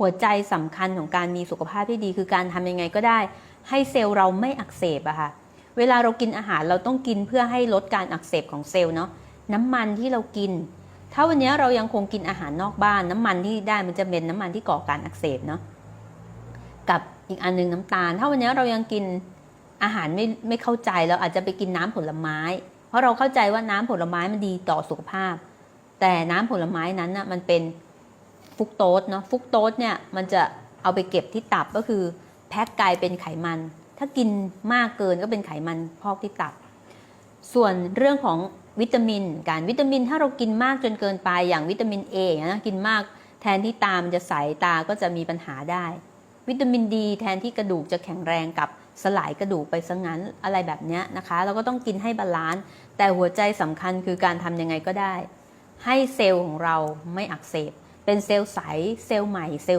หัวใจสำคัญของการมีสุขภาพที่ดีคือการทำยังไงก็ได้ ให้เซลล์เราไม่อักเสบอะค่ะ เวลาเรากินอาหารเราต้องกินเพื่อให้ลดการอักเสบของเซลล์เนาะน้ำมันที่เรากิน ถ้าวันนี้เรายังคงกินอาหารนอกบ้าน น้ำมันที่ได้มันจะเป็นน้ำมันที่ก่อการอักเสบเนาะกับอีกอันหนึงน้ำตาล ถ้าวันนี้เรายังกินอาหารไม่ไม่เข้าใจเราอาจจะไปกินน้ำผลไม้ เพราะเราเข้าใจว่าน้ำผลไม้มันดีต่อสุขภาพ แต่น้ำผลไม้นั้นน่ะมันเป็น ฟุกโตสเนาะฟุกโตสเนี่ยมันจะเอาไปเก็บที่ตับก็คือแพ็กกลายเป็นไขมัน ถ้ากินมากเกินก็เป็นไขมันพอกที่ตับ ส่วนเรื่องของวิตามิน การวิตามินถ้าเรากินมากจนเกินไปอย่างวิตามินเอนะกินมากแทนที่ตามันจะใสตาก็จะมีปัญหาได้ วิตามินดีแทนที่กระดูกจะแข็งแรงกับสลายกระดูกไปซะงั้นอะไรแบบเนี้ยนะคะ เราก็ต้องกินให้บาลานซ์แต่หัวใจสำคัญคือการทำยังไงก็ได้ ให้เซลล์ของเราไม่อักเสบ เป็นเซลล์ใส เซลล์ใหม่ เซลล์